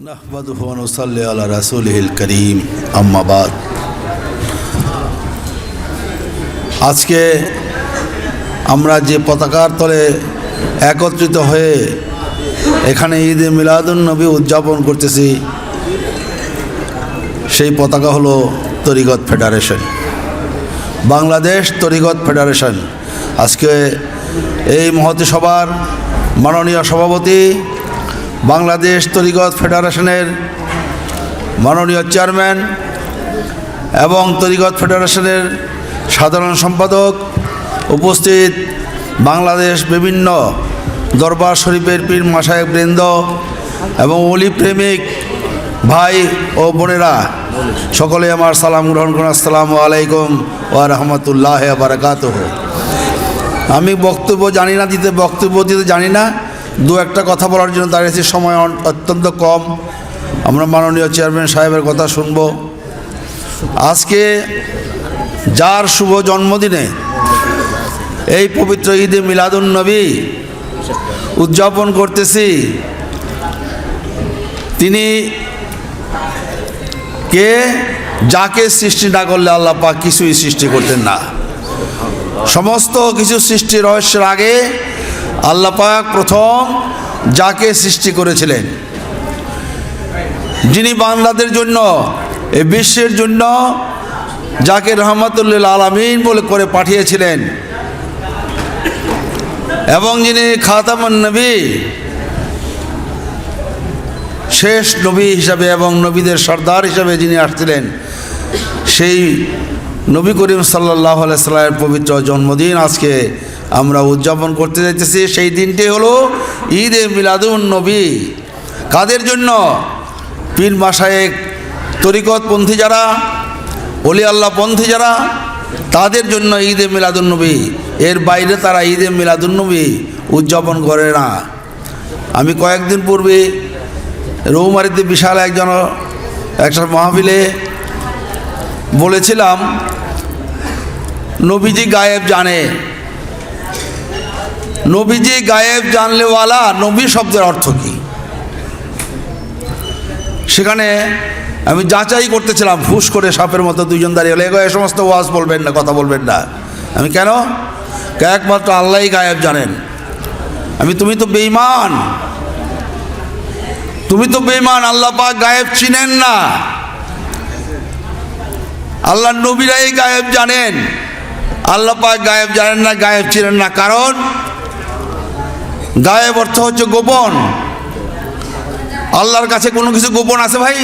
نحمده ونصلي على رسوله الكريم أما بعد আজকে আমরা যে পতাকার তলে একত্রিত হয়ে এখানে ঈদে মিলাদুন নবী উদযাপন করতেছি সেই পতাকা হলো তরিগত ফেডারেশন বাংলাদেশ তরিগত ফেডারেশন আজকে এই মহতি সভার মাননীয় সভাপতি বাংলাদেশ তরিগত ফেডারেশনের মাননীয় চেয়ারম্যান এবং তরিগত ফেডারেশনের সাধারণ সম্পাদক উপস্থিত বাংলাদেশ বিভিন্ন দরবার শরীফের পীর মাসায়ক বৃন্দ এবং অলি প্রেমিক ভাই ও বোনেরা, সকলে আমার সালাম গ্রহণ করুন। আসসালামু আলাইকুম ওয়া রহমতুল্লাহ বারাকাত আমি বক্তব্য জানি না, দিতে বক্তব্য দিতে জানি না। দু একটা কথা বলার জন্য দাঁড়িয়েছি। সময় অত্যন্ত কম। আমরা মাননীয় চেয়ারম্যান সাহেবের কথা শুনব। আজকে যার শুভ জন্মদিনে এই পবিত্র ঈদে মিলাদুন নবী উদযাপন করতেছি, তিনি কে? যাকে সৃষ্টি না করলে আল্লাহ পাক কিছুই সৃষ্টি করতেন না। সমস্ত কিছু সৃষ্টি রহস্যের আগে আল্লাহ পাক প্রথম যাকে সৃষ্টি করেছিলেন, যিনি বাংলাদের জন্য এই বিশ্বের জন্য যাকে রহমতুল্লিল আলমিন বলে করে পাঠিয়েছিলেন, এবং যিনি খাতামন নবী, শেষ নবী হিসাবে এবং নবীদের সর্দার হিসাবে যিনি আসছিলেন, সেই নবী করিম সাল্লাহ সাল্লামের পবিত্র জন্মদিন আজকে আমরা উদযাপন করতে যাইতেছি, সেই দিনটি হলো ঈদ এ মিলাদুন নবী। কাদের জন্য? পীর মাসায়েক তরিকতপন্থী যারা অলি আল্লাহ পন্থী যারা, তাদের জন্য ঈদে মিলাদুন্নবী এর বাইরে তারা ঈদে মিলাদুন্নবী উদযাপন করে না। আমি কয়েকদিন পূর্বে রৌমারিতে বিশাল একজন একটা মাহফিলে বলেছিলাম, নবীজি গায়েব জানে। নবীজি গায়েব জানলেওয়ালা নবী শব্দের অর্থ কী? সেখানে আমি যাচাই করতেছিলাম ফুস করে সাপের মতো দুইজন দাঁড়িয়ে এগো, এ সমস্ত ওয়াজ বলবেন না, কথা বলবেন না। আমি, কেন? একমাত্র আল্লাহই গায়েব জানেন। আমি, তুমি তো বেইমান তুমি তো বেইমান আল্লাহ পাক গায়েব চিনেন না। আল্লাহ নবীরাই গায়েব জানেন। আল্লাহ পাক গায়েব জানেন না, গায়েব চিনেন না। কারণ গায়েব অর্থ হচ্ছে গোপন। আল্লাহর কাছে কোনো কিছু গোপন আছে ভাই?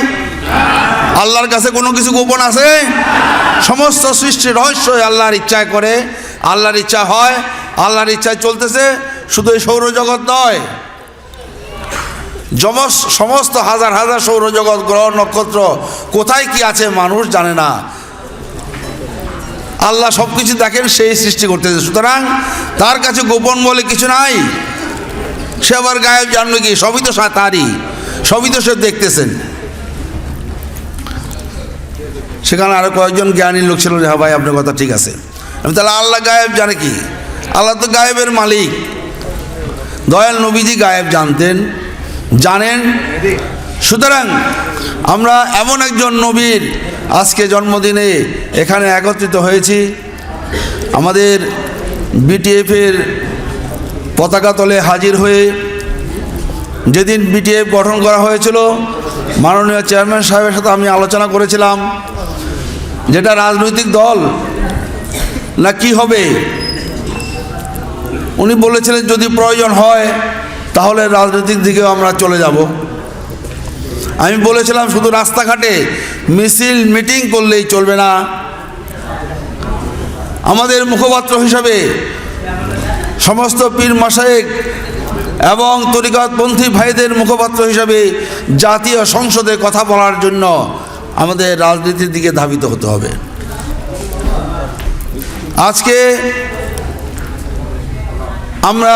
আল্লাহর কাছে কোনো কিছু গোপন আছে? সমস্ত সৃষ্টি রহস্যই আল্লাহর ইচ্ছায় করে, আল্লাহর ইচ্ছা হয়, আল্লাহর ইচ্ছায় চলতেছে, শুধু এই সৌরজগৎ নয়। জমস সমস্ত হাজার হাজার সৌরজগৎ, গ্রহ, নক্ষত্র, কোথায় কি আছে মানুষ জানে না। আল্লাহ সব কিছু দেখেন, সেই সৃষ্টি করতেছে। সুতরাং তার কাছে গোপন বলে কিছু নাই। সে আবার গায়েব জানলো কি? সবই তো তারই। সবই তো সে দেখতেছেন। সেখানে আরও কয়েকজন জ্ঞানী লোক ছিল হ্যাঁ ভাই, আপনার কথা ঠিক আছে। আমি তাহলে আল্লাহ গায়েব জানে কি? আল্লাহ তো গায়েবের মালিক। দয়াল নবীজি গায়েব জানতেন, জানেন। সুতরাং আমরা এমন একজন নবীর আজকে জন্মদিনে এখানে একত্রিত হয়েছি। আমাদের বিটিএফের পতাকা তলে হাজির হয়ে যেদিন বিটিএফ গঠন করা হয়েছিল, মাননীয় চেয়ারম্যান সাহেবের সাথে আমি আলোচনা করেছিলাম, যেটা রাজনৈতিক দল, না কি হবে? উনি বলেছিলেন, যদি প্রয়োজন হয়, তাহলে রাজনৈতিক দিকেও আমরা চলে যাব। আমি বলেছিলাম, শুধু রাস্তাঘাটে মিছিল, মিটিং করলেই চলবে না। আমাদের মুখপাত্র হিসাবে সমস্ত পীর মাসায়েক এবং তরিকতপন্থী ভাইদের মুখপাত্র হিসাবে জাতীয় সংসদে কথা বলার জন্য আমাদের রাজনীতির দিকে ধাবিত হতে হবে। আজকে আমরা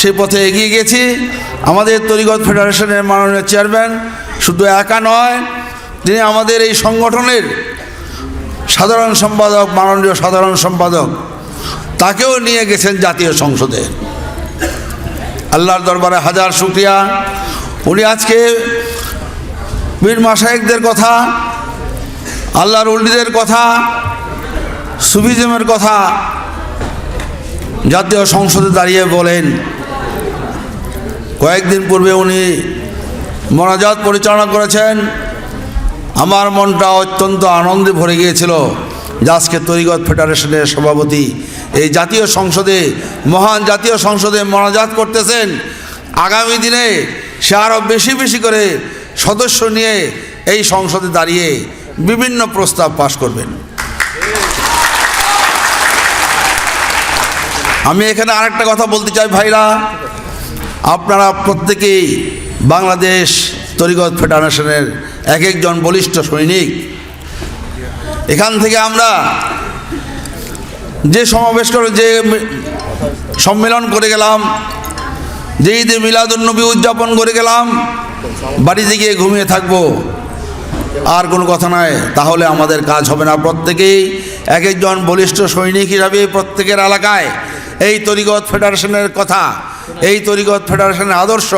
সে পথে এগিয়ে গেছি। আমাদের তরিগত ফেডারেশনের মাননীয় চেয়ারম্যান শুধু একা নয়, তিনি আমাদের এই সংগঠনের সাধারণ সম্পাদক, মাননীয় সাধারণ সম্পাদক তাকেও নিয়ে গেছেন জাতীয় সংসদে। আল্লাহর দরবারে হাজার শুক্রিয়া। উনি আজকে বীর মাসায়েকদের কথা, আল্লাহর উল্লিদের কথা, সুফিজমের কথা জাতীয় সংসদে দাঁড়িয়ে বলেন। কয়েকদিন পূর্বে উনি মোনাজাত পরিচালনা করেছেন। আমার মনটা অত্যন্ত আনন্দে ভরে গিয়েছিল। আজকে তরিগত ফেডারেশনের সভাপতি। এই জাতীয় সংসদে, মহান জাতীয় সংসদে মোনাজাত করতেছেন। আগামী দিনে সে আরও বেশি বেশি করে সদস্য নিয়ে এই সংসদে দাঁড়িয়ে বিভিন্ন প্রস্তাব পাশ করবেন। আমি এখানে আরেকটা কথা বলতে চাই ভাইরা। আপনারা প্রত্যেকেই বাংলাদেশ তরিগত ফেডারেশনের এক একজন বলিষ্ঠ সৈনিক। এখান থেকে আমরা যে সমাবেশ করে যে সম্মেলন করে গেলাম, যে ঈদে মিলাদুন্নবী উদযাপন করে গেলাম বাড়িতে গিয়ে ঘুমিয়ে থাকব। আর কোনো কথা নয় তাহলে আমাদের কাজ হবে না। প্রত্যেকেই এক একজন বলিষ্ঠ সৈনিক হিসাবে প্রত্যেকের এলাকায় এই তরিগত ফেডারেশনের কথা, এই তরিগত ফেডারেশনের আদর্শ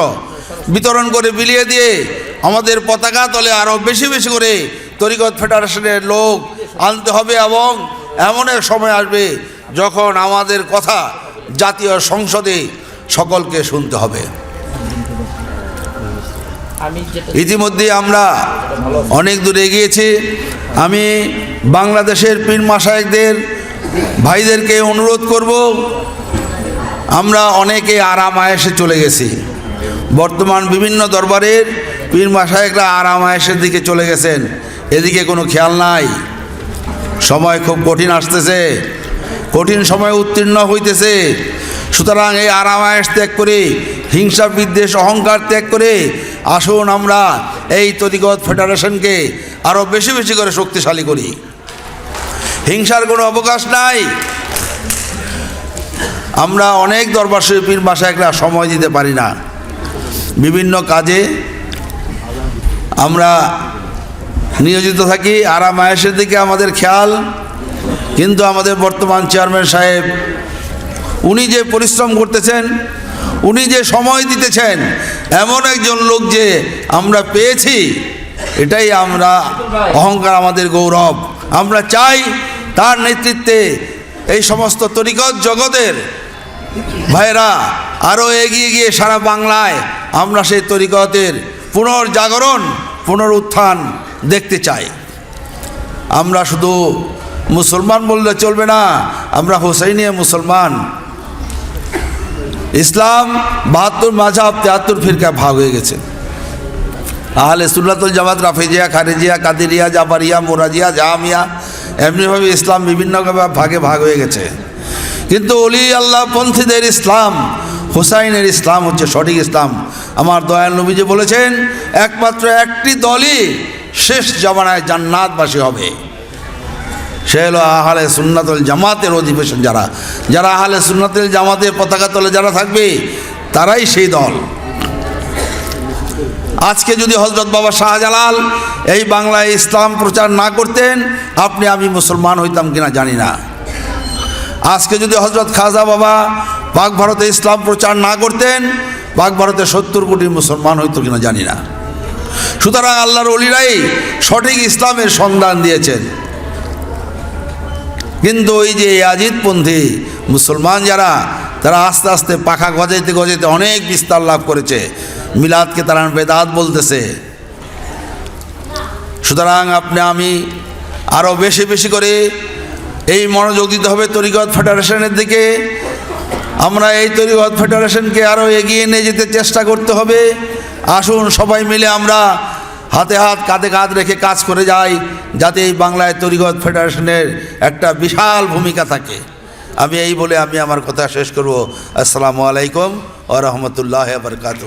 বিতরণ করে বিলিয়ে দিয়ে আমাদের পতাকা তলে আরও বেশি বেশি করে তরিগত ফেডারেশনের লোক আনতে হবে এবং এমন এক সময় আসবে যখন আমাদের কথা জাতীয় সংসদে সকলকে শুনতে হবে। ইতিমধ্যে আমরা অনেক দূর এগিয়েছি। আমি বাংলাদেশের পীর মাসায়েকদের ভাইদেরকে অনুরোধ করব আমরা অনেকে আরাম আয়েসে চলে গেছি। বর্তমান বিভিন্ন দরবারের পীর মাসায়েকরা আরাম আয়েসের দিকে চলে গেছেন। এদিকে কোনো খেয়াল নাই। সময় খুব কঠিন আসতেছে। কঠিন সময় উত্তীর্ণ হইতেছে। সুতরাং এই আরামায়াস ত্যাগ করে, হিংসা, বিদ্বেষ, অহংকার ত্যাগ করে আসুন আমরা এই তরিগত ফেডারেশনকে আরও বেশি বেশি করে শক্তিশালী করি। হিংসার কোনো অবকাশ নাই। আমরা অনেক দরবার শিল্পীর বাসায় একটা সময় দিতে পারি না। বিভিন্ন কাজে আমরা নিয়োজিত থাকি, আরাম আয়েসের দিকে আমাদের খেয়াল। কিন্তু আমাদের বর্তমান চেয়ারম্যান সাহেব, উনি যে পরিশ্রম করতেছেন, উনি যে সময় দিতেছেন, এমন একজন লোক যে আমরা পেয়েছি, এটাই আমরা, অহংকার আমাদের গৌরব। আমরা চাই তার নেতৃত্বে এই সমস্ত তরিকত জগতের ভাইরা আরও এগিয়ে গিয়ে সারা বাংলায় আমরা সেই তরিকতের পুনর্জাগরণ, পুনরুত্থান দেখতে চাই। আমরা শুধু মুসলমান বললে চলবে না, আমরা হোসাইনিয়া মুসলমান। ইসলাম বাহাত্তর মাঝাব তেহাত্তর ফিরকা ভাগ হয়ে গেছে। আহলে সুল্লাতুল জামাত, রাফেজিয়া, খারেজিয়া, কাদিরিয়া, জাবারিয়া, মোরাজিয়া জাহামিয়া এমনিভাবে ইসলাম বিভিন্ন ভাগে ভাগ হয়ে গেছে। কিন্তু অলি আল্লাহ পন্থীদের ইসলাম, হুসাইনের ইসলাম হচ্ছে সঠিক ইসলাম। আমার দয়াল নবীজি বলেছেন, একমাত্র একটি দলই শেষ জমানায় জান্নাতবাসী হবে। সে হলো আহলে সুন্নাতুল জামাতের অধিবেশন যারা। যারা আহলে সুন্নাতুল জামাতের পতাকা তলে যারা থাকবে, তারাই সেই দল। আজকে যদি হজরত বাবা শাহজালাল এই বাংলায় ইসলাম প্রচার না করতেন, আপনি আমি মুসলমান হইতাম কিনা জানি না। আজকে যদি হজরত খাজা বাবা পাক ভারতে ইসলাম প্রচার না করতেন, পাক ভারতে সত্তর কোটি মুসলমান হইতো কিনা জানি না। সুতরাং আল্লাহর অলিরাই সঠিক ইসলামের সন্ধান দিয়েছেন। কিন্তু ওই যে আজিদপন্থী মুসলমান যারা, তারা আস্তে আস্তে পাখা গজাইতে গজাইতে অনেক বিস্তার লাভ করেছে। মিলাদকে তারা বেদাত বলতেছে। সুতরাং আপনি, আমি আরও বেশি বেশি করে এই মনোযোগ দিতে হবে তরিগত ফেডারেশনের দিকে। আমরা এই তরিগত ফেডারেশনকে আরও এগিয়ে নিয়ে যেতে চেষ্টা করতে হবে। আসুন সবাই মিলে আমরা হাতে হাত, কাঁধে কাঁধ রেখে কাজ করে যাই, যাতে এই বাংলায় তরিগত ফেডারেশনের একটা বিশাল ভূমিকা থাকে। আমি এই বলে আমি আমার কথা শেষ করব। আসসালামু আলাইকুম ও রহমতুল্লাহ বরকাত